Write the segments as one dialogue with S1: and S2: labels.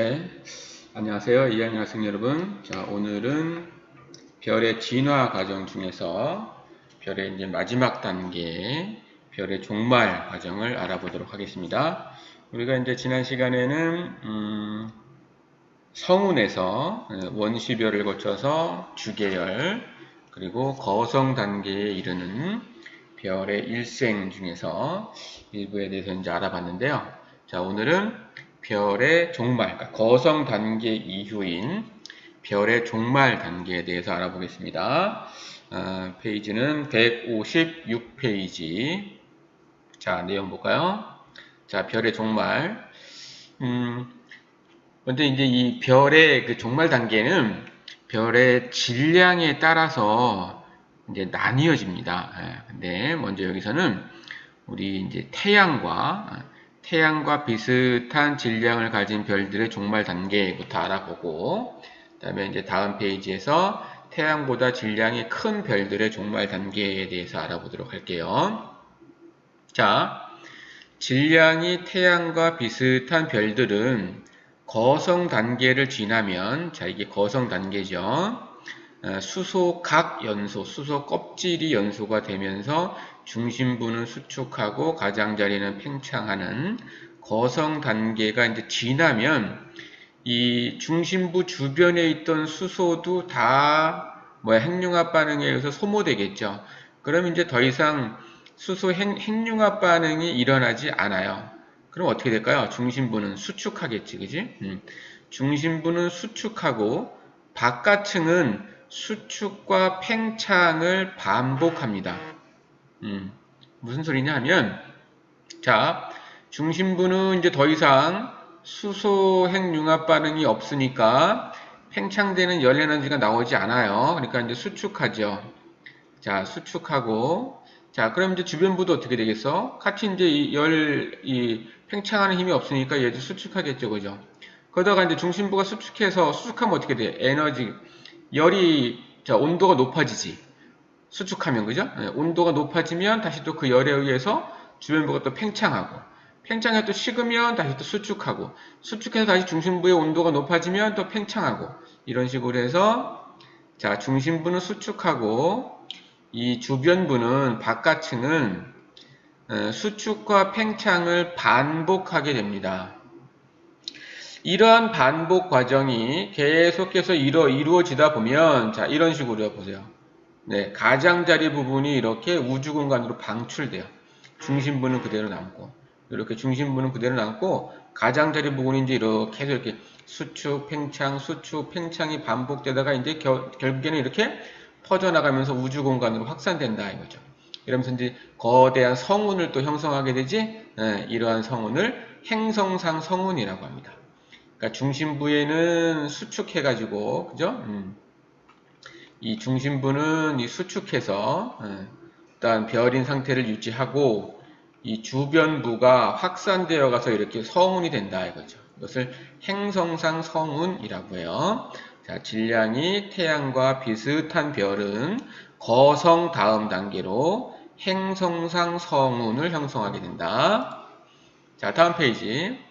S1: 네, 안녕하세요. 2학년 학생 여러분. 자, 오늘은 별의 진화 과정 중에서 별의 이제 마지막 단계, 별의 종말 과정을 알아보도록 하겠습니다. 우리가 이제 지난 시간에는 음, 성운에서 원시별을 거쳐서 주계열 그리고 거성 단계에 이르는 별의 일생 중에서 일부에 대해서 이제 알아봤는데요. 자, 오늘은 별의 종말, 그러니까 거성 단계 이후인 별의 종말 단계에 대해서 알아보겠습니다. 어, 페이지는 156페이지. 자, 내용 볼까요? 자, 별의 종말. 음, 먼저 이제 이 별의 그 종말 단계는 별의 질량에 따라서 이제 나뉘어집니다. 예, 근데 먼저 여기서는 우리 이제 태양과 태양과 비슷한 질량을 가진 별들의 종말 단계부터 알아보고 그다음에 이제 다음 페이지에서 태양보다 질량이 큰 별들의 종말 단계에 대해서 알아보도록 할게요. 자, 질량이 태양과 비슷한 별들은 거성 단계를 지나면 자 이게 거성 단계죠. 어, 수소 각 연소, 수소 껍질이 연소가 되면서 중심부는 수축하고 가장자리는 팽창하는 거성 단계가 이제 지나면 이 중심부 주변에 있던 수소도 다 뭐야 핵융합 반응에 의해서 소모되겠죠. 그럼 이제 더 이상 수소 핵, 핵융합 반응이 일어나지 않아요. 그럼 어떻게 될까요? 중심부는 수축하겠지, 그지? 음. 중심부는 수축하고 바깥층은 수축과 팽창을 반복합니다. 음, 무슨 소리냐 하면, 자, 중심부는 이제 더 이상 수소 핵융합 반응이 없으니까 팽창되는 열 에너지가 나오지 않아요. 그러니까 이제 수축하죠. 자, 수축하고, 자, 그럼 이제 주변부도 어떻게 되겠어? 같이 이제 이 열, 이 팽창하는 힘이 없으니까 얘도 수축하겠죠. 그죠? 그러다가 이제 중심부가 수축해서 수축하면 어떻게 돼? 에너지, 열이 자, 온도가 높아지지. 수축하면 그죠? 네, 온도가 높아지면 다시 또 그 열에 의해서 주변부가 또 팽창하고 팽창해 또 식으면 다시 또 수축하고 수축해서 다시 중심부의 온도가 높아지면 또 팽창하고 이런 식으로 해서 자 중심부는 수축하고 이 주변부는 바깥층은 어, 수축과 팽창을 반복하게 됩니다. 이러한 반복 과정이 계속해서 이루, 이루어지다 보면 자 이런 식으로 보세요. 네, 가장자리 부분이 이렇게 우주 공간으로 방출돼요. 중심부는 그대로 남고 이렇게 중심부는 그대로 남고 가장자리 부분이 이제 이렇게 해서 이렇게 수축, 팽창, 수축, 팽창이 반복되다가 이제 겨, 결국에는 이렇게 퍼져나가면서 우주 공간으로 확산된다 이거죠. 이러면서 이제 거대한 성운을 또 형성하게 되지 네, 이러한 성운을 행성상 성운이라고 합니다. 그러니까 중심부에는 수축해가지고, 그죠? 음. 이 중심부는 이 수축해서, 음. 일단 별인 상태를 유지하고, 이 주변부가 확산되어 가서 이렇게 성운이 된다 이거죠. 이것을 행성상 성운이라고 해요. 자, 질량이 태양과 비슷한 별은 거성 다음 단계로 행성상 성운을 형성하게 된다. 자, 다음 페이지.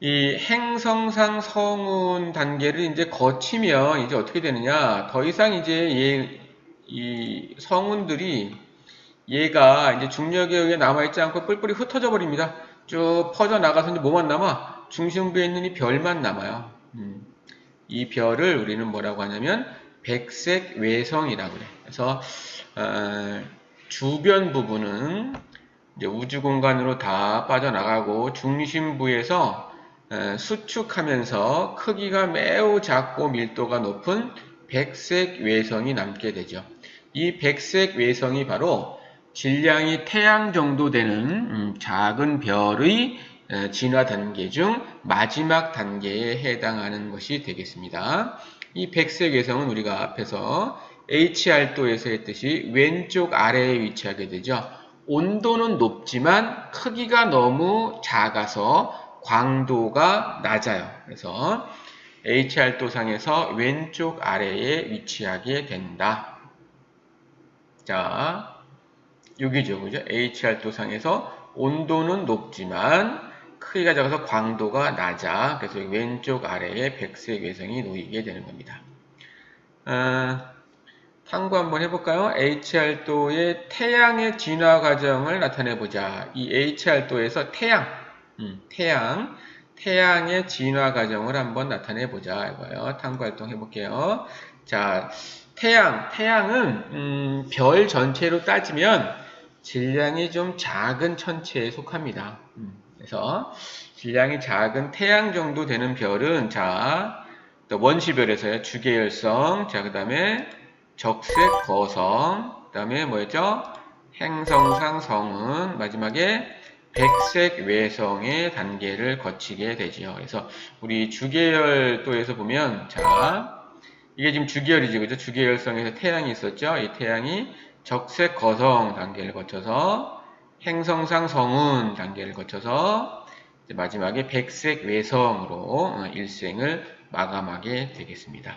S1: 이 행성상 성운 단계를 이제 거치면 이제 어떻게 되느냐? 더 이상 이제 얘, 이 성운들이 얘가 이제 중력에 의해 남아있지 않고 뿔뿔이 흩어져 버립니다. 쭉 퍼져 나가서 이제 뭐만 남아? 중심부에 있는 이 별만 남아요. 음. 이 별을 우리는 뭐라고 하냐면 백색 외성이라고 그래. 그래서 어, 주변 부분은 우주 공간으로 다 빠져나가고 중심부에서 수축하면서 크기가 매우 작고 밀도가 높은 백색 외성이 남게 되죠. 이 백색 외성이 바로 질량이 태양 정도 되는 음, 작은 별의 진화 단계 중 마지막 단계에 해당하는 것이 되겠습니다. 이 백색 외성은 우리가 앞에서 HR도에서 했듯이 왼쪽 아래에 위치하게 되죠. 온도는 높지만 크기가 너무 작아서 광도가 낮아요. 그래서 HR도상에서 왼쪽 아래에 위치하게 된다. 자, 여기죠. 그죠? HR도상에서 온도는 높지만 크기가 작아서 광도가 낮아. 그래서 왼쪽 아래에 백색 외성이 놓이게 되는 겁니다. 어, 탐구 한번 해볼까요? HR도의 태양의 진화 과정을 나타내보자. 이 HR도에서 태양, 음, 태양, 태양의 진화 과정을 한번 나타내 보자. 이거요. 탐구 활동 해볼게요. 자, 태양, 태양은 음, 별 전체로 따지면 질량이 좀 작은 천체에 속합니다. 음, 그래서 질량이 작은 태양 정도 되는 별은 자 원시별에서요 주계열성, 자 그다음에 적색 거성, 그다음에 뭐였죠? 행성상 성은 마지막에 백색 외성의 단계를 거치게 되지요. 그래서 우리 주계열도에서 보면 자 이게 지금 주계열이죠, 그죠? 주계열성에서 태양이 있었죠. 이 태양이 적색 거성 단계를 거쳐서 행성상 성운 단계를 거쳐서 마지막에 백색 외성으로 어, 일생을 마감하게 되겠습니다.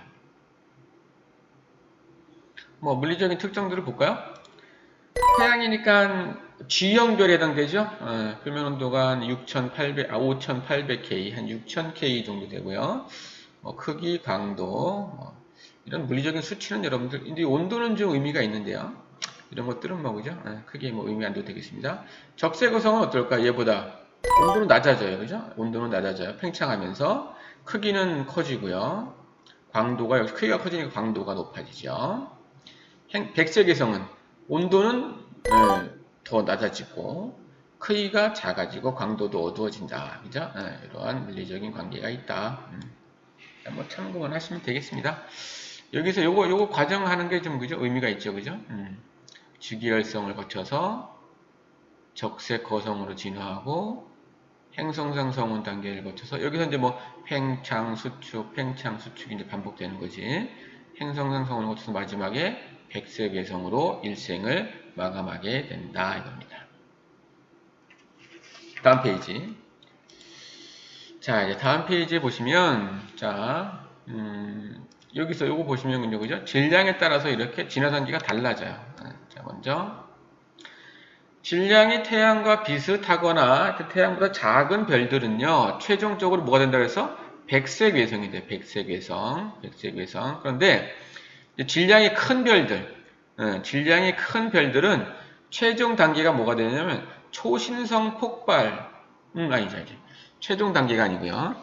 S1: 뭐 물리적인 특징들을 볼까요? 태양이니까 G형별에 해당되죠. 어, 표면 온도가 한 6,800, 아, 5,800K, 한 6,000K 정도 되고요. 뭐 크기, 강도, 뭐 이런 물리적인 수치는 여러분들, 근데 온도는 좀 의미가 있는데요. 이런 것들은 뭐 그죠? 어, 크게 뭐 의미 안 둬도 되겠습니다. 적색어성은 어떨까? 얘보다 온도는 낮아져요, 그죠? 온도는 낮아져요. 팽창하면서 크기는 커지고요. 광도가 역시 크기가 커지니까 광도가 높아지죠. 행- 백색외성은 온도는 예, 더 낮아지고 크기가 작아지고 광도도 어두워진다. 그죠? 예, 이러한 물리적인 관계가 있다. 음. 한번 참고만 하시면 되겠습니다. 여기서 요거 요거 과정하는 게 좀 그죠? 의미가 있죠. 그죠? 음. 주기열성을 거쳐서 적색 거성으로 진화하고 행성상 성운 단계를 거쳐서 여기서 이제 뭐 팽창 수축 팽창 수축이 이제 반복되는 거지 행성상 성운을 거쳐서 마지막에 백색 외성으로 일생을 마감하게 된다 이겁니다. 다음 페이지. 자 이제 다음 페이지에 보시면 자 음, 여기서 요거 보시면요 그죠? 질량에 따라서 이렇게 진화 단계가 달라져요. 자 먼저 질량이 태양과 비슷하거나 그 태양보다 작은 별들은요, 최종적으로 뭐가 된다고 해서 백색 외성이 돼요. 백색 외성, 백색 외성. 그런데 질량이 큰 별들, 어, 질량이 큰 별들은 최종 단계가 뭐가 되냐면 초신성 폭발, 음, 아니죠, 아니죠. 최종 단계가 아니고요.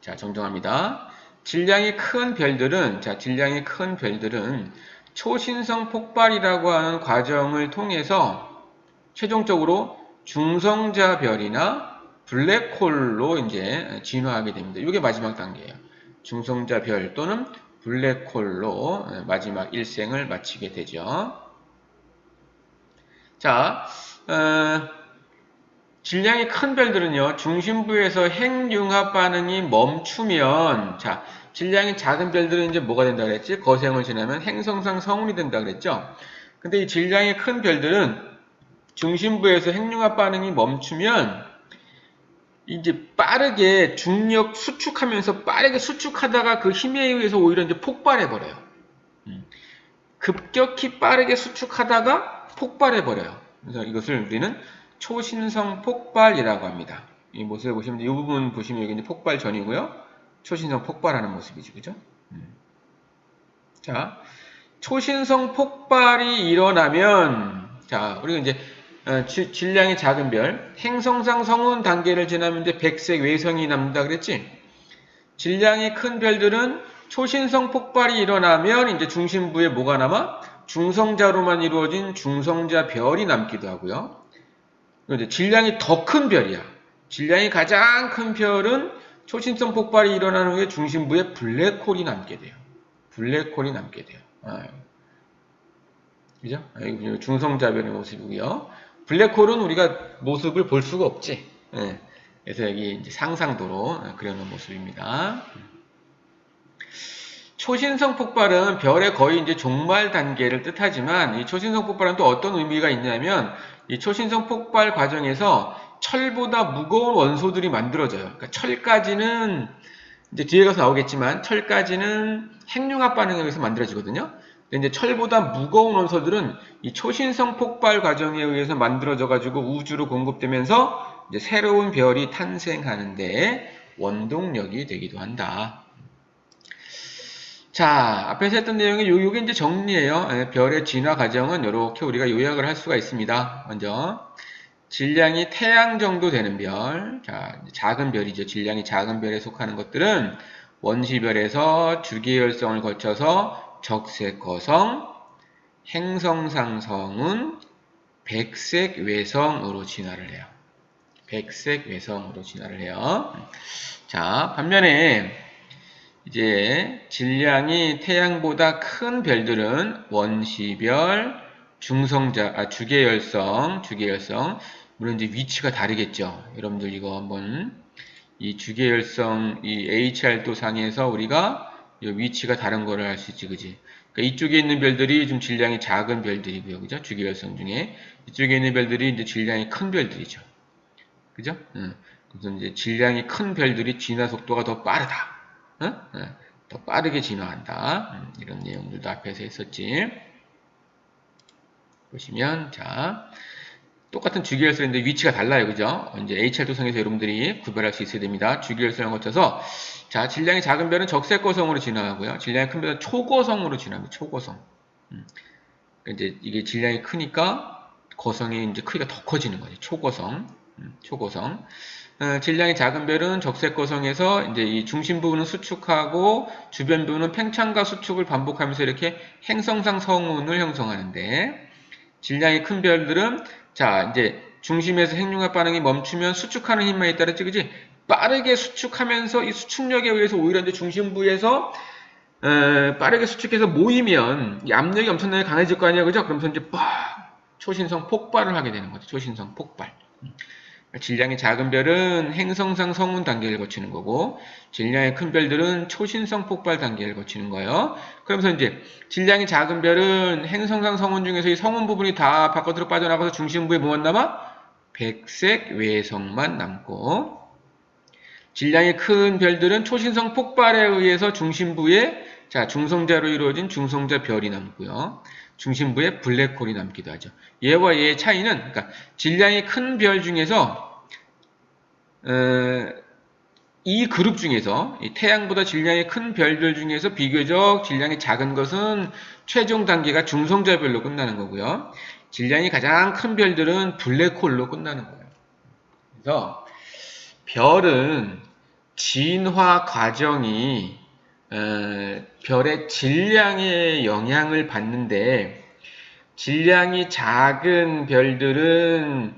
S1: 자, 정정합니다. 질량이 큰 별들은, 자, 질량이 큰 별들은 초신성 폭발이라고 하는 과정을 통해서 최종적으로 중성자 별이나 블랙홀로 이제 진화하게 됩니다. 이게 마지막 단계예요. 중성자 별 또는 블랙홀로 마지막 일생을 마치게 되죠. 자, 어, 질량이 큰 별들은요, 중심부에서 핵융합 반응이 멈추면, 자, 질량이 작은 별들은 이제 뭐가 된다 그랬지? 거생을 지나면 행성상 성운이 된다 그랬죠? 근데 이 질량이 큰 별들은 중심부에서 핵융합 반응이 멈추면 이제 빠르게 중력 수축하면서 빠르게 수축하다가 그 힘에 의해서 오히려 이제 폭발해 버려요. 급격히 빠르게 수축하다가 폭발해 버려요. 그래서 이것을 우리는 초신성 폭발이라고 합니다. 이 모습을 보시면 이 부분 보시면 여기 이제 폭발 전이고요. 초신성 폭발하는 모습이죠, 그죠? 음. 자, 초신성 폭발이 일어나면 자, 우리가 이제 어, 지- 질량이 작은 별, 행성상 성운 단계를 지나면 이제 백색 외성이 남는다 그랬지? 질량이 큰 별들은 초신성 폭발이 일어나면 이제 중심부에 뭐가 남아? 중성자로만 이루어진 중성자 별이 남기도 하고요. 그런데 질량이 더 큰 별이야. 질량이 가장 큰 별은 초신성 폭발이 일어난 후에 중심부에 블랙홀이 남게 돼요. 블랙홀이 남게 돼요. 아, 그죠? 중성자별의 모습이고요. 블랙홀은 우리가 모습을 볼 수가 없지. 예. 그래서 여기 상상도로 그려놓은 모습입니다. 초신성 폭발은 별의 거의 이제 종말 단계를 뜻하지만 이 초신성 폭발은 또 어떤 의미가 있냐면 이 초신성 폭발 과정에서 철보다 무거운 원소들이 만들어져요. 그러니까 철까지는 이제 뒤에 가서 나오겠지만 철까지는 핵융합 반응에 의해서 만들어지거든요. 근데 이제 철보다 무거운 원소들은 이 초신성 폭발 과정에 의해서 만들어져 가지고 우주로 공급되면서 이제 새로운 별이 탄생하는데 원동력이 되기도 한다. 자, 앞에서 했던 내용이 요, 요게 이제 정리예요. 예, 별의 진화 과정은 이렇게 우리가 요약을 할 수가 있습니다. 먼저 질량이 태양 정도 되는 별, 자, 작은 별이죠. 질량이 작은 별에 속하는 것들은 원시별에서 주계열성을 거쳐서 적색거성, 행성상성은 백색 외성으로 진화를 해요. 백색 외성으로 진화를 해요. 자, 반면에 이제 질량이 태양보다 큰 별들은 원시별, 중성자, 아, 주계열성, 주계열성. 물론 이제 위치가 다르겠죠. 여러분들 이거 한번 이 주계열성, 이 HR도 상에서 우리가 이 위치가 다른 거를 알 수 있지, 그지? 그러니까 이쪽에 있는 별들이 좀 질량이 작은 별들이고요, 그죠? 주계열성 중에 이쪽에 있는 별들이 이제 질량이 큰 별들이죠, 그죠? 응. 그래서 이제 질량이 큰 별들이 진화 속도가 더 빠르다. 어? 어, 더 빠르게 진화한다. 음, 이런 내용들도 앞에서 했었지. 보시면 자 똑같은 주기열선인데 위치가 달라요, 그죠? 이제 HR 도성에서 여러분들이 구별할 수 있어야 됩니다. 주기열선을 거쳐서 자 질량이 작은 별은 적색거성으로 진화하고요. 질량이 큰 별은 초거성으로 진화합니다. 초거성. 음. 이제 이게 질량이 크니까 거성이 이제 크기가 더 커지는 거죠. 초거성. 음, 초거성. 어, 질량이 작은 별은 적색거성에서 이제 이 중심 부분은 수축하고 주변 부분은 팽창과 수축을 반복하면서 이렇게 행성상 성운을 형성하는데 질량이 큰 별들은 자 이제 중심에서 핵융합 반응이 멈추면 수축하는 힘만 있다랬지 그지 빠르게 수축하면서 이 수축력에 의해서 오히려 이제 중심부에서 에, 빠르게 수축해서 모이면 이 압력이 엄청나게 강해질 거 아니야. 그죠? 그러면서 이제 빡! 초신성 폭발을 하게 되는 거죠 초신성 폭발 질량이 작은 별은 행성상 성운 단계를 거치는 거고 질량이 큰 별들은 초신성 폭발 단계를 거치는 거예요. 그러면서 이제 질량이 작은 별은 행성상 성운 중에서 이 성운 부분이 다 바깥으로 빠져나가서 중심부에 뭐만 남아? 백색 외성만 남고 질량이 큰 별들은 초신성 폭발에 의해서 중심부에 자 중성자로 이루어진 중성자 별이 남고요. 중심부에 블랙홀이 남기도 하죠. 얘와 얘의 차이는 그러니까 질량이 큰 별 중에서 어, 이 그룹 중에서 이 태양보다 질량이 큰 별들 중에서 비교적 질량이 작은 것은 최종 단계가 중성자별로 끝나는 거고요. 질량이 가장 큰 별들은 블랙홀로 끝나는 거예요. 그래서 별은 진화 과정이 어, 별의 질량에 영향을 받는데 질량이 작은 별들은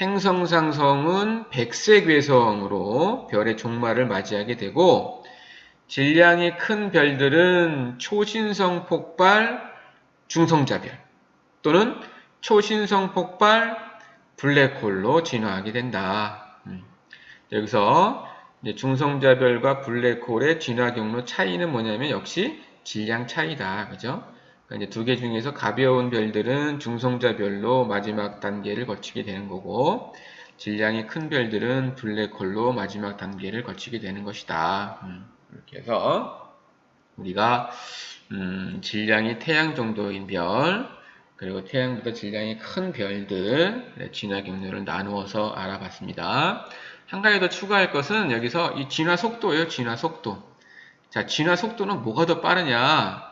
S1: 행성상성은 백색 외성으로 별의 종말을 맞이하게 되고 질량이 큰 별들은 초신성 폭발 중성자별 또는 초신성 폭발 블랙홀로 진화하게 된다. 음. 여기서 중성자별과 블랙홀의 진화 경로 차이는 뭐냐면 역시 질량 차이다. 그죠? 그러니까 두개 중에서 가벼운 별들은 중성자별로 마지막 단계를 거치게 되는 거고 질량이 큰 별들은 블랙홀로 마지막 단계를 거치게 되는 것이다. 음, 이렇게 해서 우리가 음, 질량이 태양 정도인 별 그리고 태양보다 질량이 큰 별들 진화 경로를 나누어서 알아봤습니다. 한 가지 더 추가할 것은 여기서 이 진화 속도예요. 진화 속도. 자, 진화 속도는 뭐가 더 빠르냐?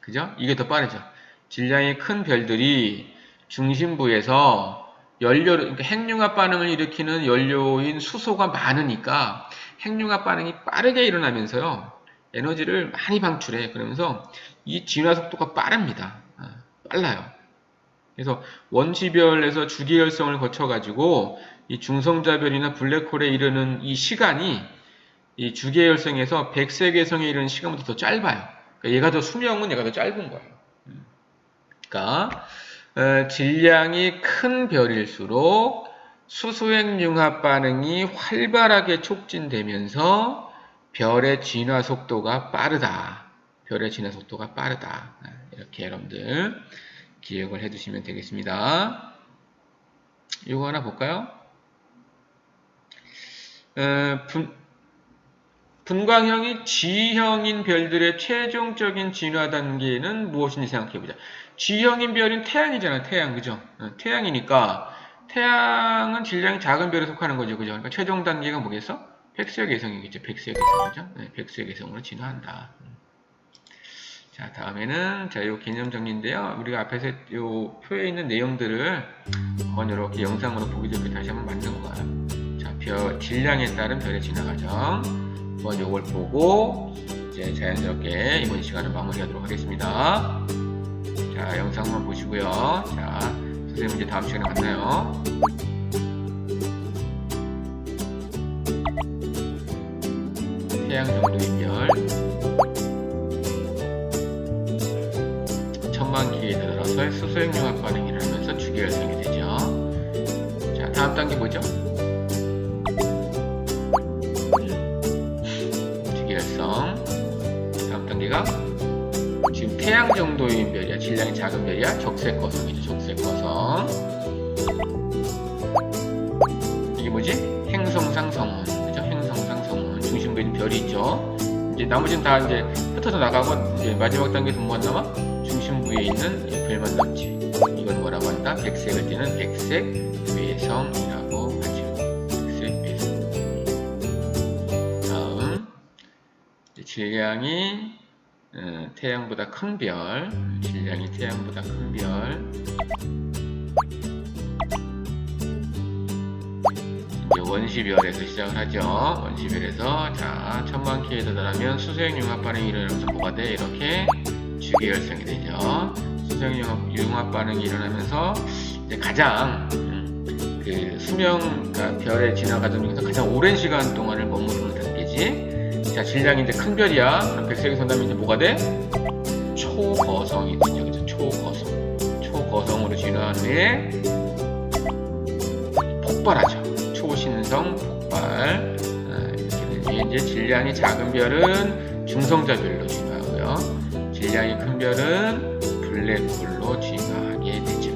S1: 그죠? 이게 더 빠르죠. 질량이 큰 별들이 중심부에서 연료, 그러니까 핵융합 반응을 일으키는 연료인 수소가 많으니까 핵융합 반응이 빠르게 일어나면서요. 에너지를 많이 방출해. 그러면서 이 진화 속도가 빠릅니다. 아, 빨라요. 그래서 원시별에서 주기열성을 거쳐가지고 이 중성자별이나 블랙홀에 이르는 이 시간이 이 주기열성에서 백색외성에 이르는 시간보다 더 짧아요. 그러니까 얘가 더 수명은 얘가 더 짧은 거예요. 그러니까 어, 질량이 큰 별일수록 수소핵 융합 반응이 활발하게 촉진되면서 별의 진화 속도가 빠르다. 별의 진화 속도가 빠르다. 이렇게 여러분들 기억을 해두시면 되겠습니다. 이거 하나 볼까요? 어, 분, 분광형이 G형인 별들의 최종적인 진화 단계는 무엇인지 생각해 보자. G형인 별은 태양이잖아, 태양, 그죠? 어, 태양이니까 태양은 질량이 작은 별에 속하는 거죠. 그죠? 그러니까 최종 단계가 뭐겠어? 백수의 개성이겠죠. 백수의 개성. 그죠? 네, 백수의 개성으로 진화한다. 음. 자, 다음에는 자, 요 개념 정리인데요. 우리가 앞에서 요 표에 있는 내용들을 이렇게 영상으로 보기 좋게 다시 한번 만든. 자, 별, 질량에 따른 별의 진화 과정. 한번 요걸 보고 이제 자연스럽게 이번 시간을 마무리하도록 하겠습니다. 자, 영상 한번 보시고요. 자, 선생님 이제 다음 시간에 만나요. 태양 정도의 별 천만 기에 들어서 수소액융합 반응이 일어나면서 주기활성이 되죠. 자, 다음 단계 뭐죠? 태양 정도의 별이야. 질량이 작은 별이야. 적색 거성이죠. 적색 거성. 이게 뭐지? 행성상 성운. 그죠? 행성상 성운. 중심부에 있는 별이 있죠. 이제 나머지는 다 이제 흩어져 나가고 이제 마지막 단계에서 뭐가 남아? 중심부에 있는 이 별만 남지. 이건 뭐라고 한다? 백색을 띠는 백색 외성이라고 하죠. 백색 외성. 다음 질량이 어, 태양보다 큰 별, 질량이 태양보다 큰 별. 원시별에서 시작을 하죠. 원시별에서 자 천만 킬에 도달하면 수소형 융합 반응이 일어나면서 뭐가 돼? 이렇게 주기활성이 되죠. 수소형 융합, 반응이 일어나면서 이제 가장 음, 그 수명, 그러니까 진화 과정 중에서 가장 오랜 시간 동안을 머무르는 단계지. 자, 질량이 이제 큰 별이야. 백색이 선다면 이제 뭐가 돼? 초거성이 되죠. 그죠? 초거성. 초거성으로 진화한 후에 폭발하죠. 초신성 폭발. 아, 이렇게. 이제 질량이 작은 별은 중성자 별로 진화하고요. 질량이 큰 별은 블랙홀로 진화하게 되죠.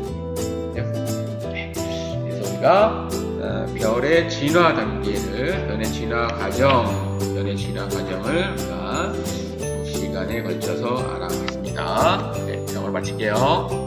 S1: 네. 그래서 우리가 어, 별의 진화 단계를, 별의 진화 과정, 별의 진화 과정을 우리가 두 시간에 걸쳐서 알아봤습니다. 네, 자, 오늘 마칠게요.